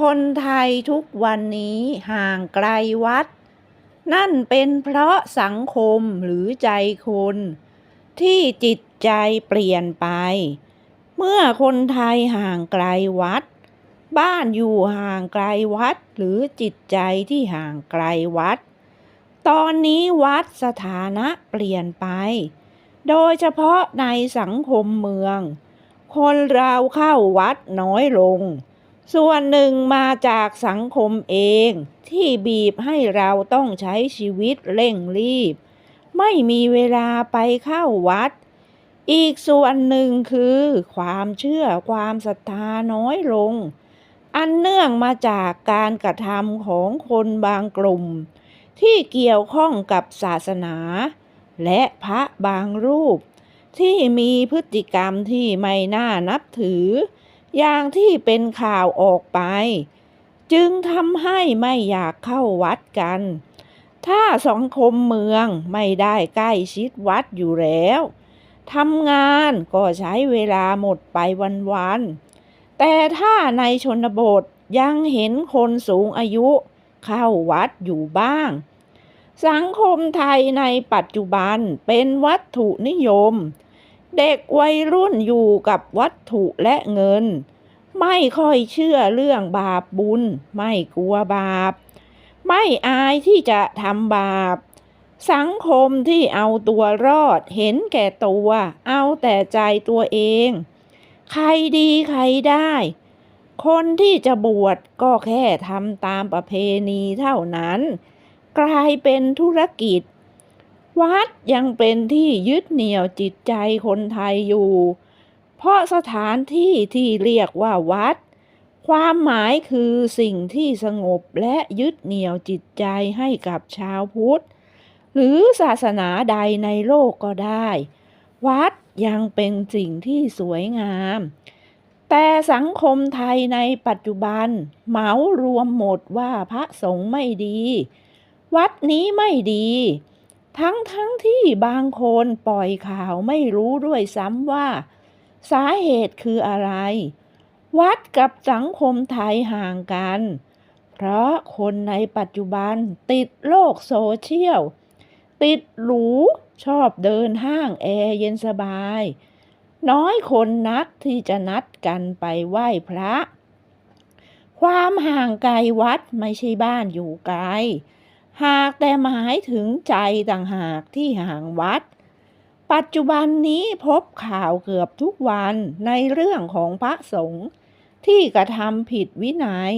คนไทยทุกวันนี้ห่างไกลวัด นั่นเป็นเพราะสังคมหรือใจคน ที่จิตใจเปลี่ยนไป เมื่อคนไทยห่างไกลวัด บ้านอยู่ห่างไกลวัดหรือจิตใจที่ห่างไกลวัด ตอนนี้วัดสถานะเปลี่ยนไป โดยเฉพาะในสังคมเมือง คนเราเข้าวัดน้อยลง ส่วนหนึ่งมาจากสังคมเองที่บีบให้เราต้องใช้ชีวิตเร่งรีบ ไม่มีเวลาไปเข้าวัด อีกส่วนหนึ่งคือความเชื่อความศรัทธาน้อยลง อันเนื่องมาจากการกระทำของคนบางกลุ่ม ที่เกี่ยวข้องกับศาสนา และพระบางรูป ที่มีพฤติกรรมที่ไม่น่านับถือ อย่างที่เป็นข่าวออกไป จึงทำให้ไม่อยากเข้าวัดกัน ถ้าสังคมเมืองไม่ได้ใกล้ชิดวัดอยู่แล้วทำงานก็ใช้เวลาหมดไปวันๆ แต่ถ้าในชนบทยังเห็นคนสูงอายุเข้าวัดอยู่บ้าง สังคมไทยในปัจจุบันเป็นวัตถุนิยม เด็กวัยรุ่นอยู่กับวัตถุและเงิน ไม่ค่อยเชื่อเรื่องบาปบุญ ไม่กลัวบาป ไม่อายที่จะทำบาป สังคมที่เอาตัวรอดเห็นแก่ตัว เอาแต่ใจตัวเอง ใครดีใครได้ คนที่จะบวชก็แค่ทำตามประเพณีเท่านั้น กลายเป็นธุรกิจ วัดยังเป็นที่ยึดเหนี่ยวจิตใจคนไทยอยู่ เพราะสถานที่ที่เรียกว่าวัด ความหมายคือสิ่งที่สงบและยึดเหนี่ยวจิตใจให้กับชาวพุทธ หรือศาสนาใดในโลกก็ได้ วัดยังเป็นสิ่งที่สวยงาม แต่สังคมไทยในปัจจุบัน เหมารวมหมดว่าพระสงฆ์ไม่ดี วัดนี้ไม่ดี ทั้งทั้งที่บางคนปล่อยข่าวไม่รู้ด้วยซ้ำว่า สาเหตุคืออะไร วัดกับสังคมไทยห่างกัน เพราะคนในปัจจุบันติดโลกโซเชียล ติดหรู ชอบเดินห้างแอร์เย็นสบาย น้อยคนนักที่จะนัดกันไปไหว้พระ ความห่างไกลวัดไม่ใช่บ้านอยู่ไกล หากแต่หมายถึงใจต่างหากที่ห่างวัด ปัจจุบันนี้พบข่าวเกือบทุกวันในเรื่องของพระสงฆ์ที่กระทำผิดวินัย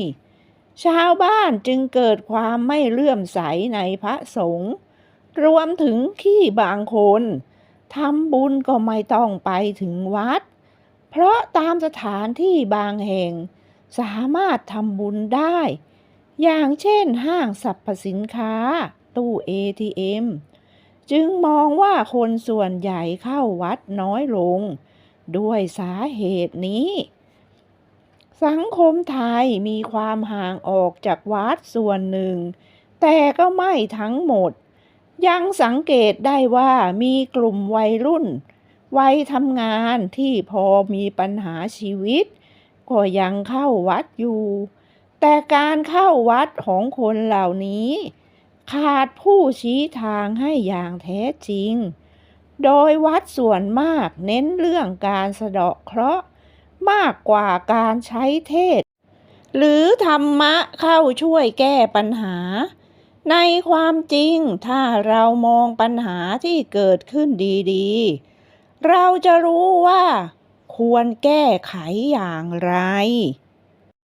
ชาวบ้านจึงเกิดความไม่เลื่อมใสในพระสงฆ์รวมถึงที่บางคนทำบุญก็ไม่ต้องไปถึงวัด เพราะตามสถานที่บางแห่ง สามารถทำบุญได้ อย่างเช่นห้างสรรพสินค้า ตู้ ATM จึงมองว่าคนส่วนใหญ่เข้าวัดน้อยลง ด้วยสาเหตุนี้ สังคมไทยมีความห่างออกจากวัดส่วนหนึ่ง แต่ก็ไม่ทั้งหมด ยังสังเกตได้ว่ามีกลุ่มวัยรุ่น วัยทำงานที่พอมีปัญหาชีวิต ก็ยังเข้าวัดอยู่ แต่การเข้าวัดของคนเหล่านี้ ขาดผู้ชี้ทางให้อย่างแท้จริง โดยวัดส่วนมากเน้นเรื่องการสะเดาะเคราะห์มากกว่าการใช้เทศ หรือธรรมะเข้าช่วยแก้ปัญหา ในความจริงถ้าเรามองปัญหาที่เกิดขึ้นดีๆ เราจะรู้ว่าควรแก้ไขอย่างไร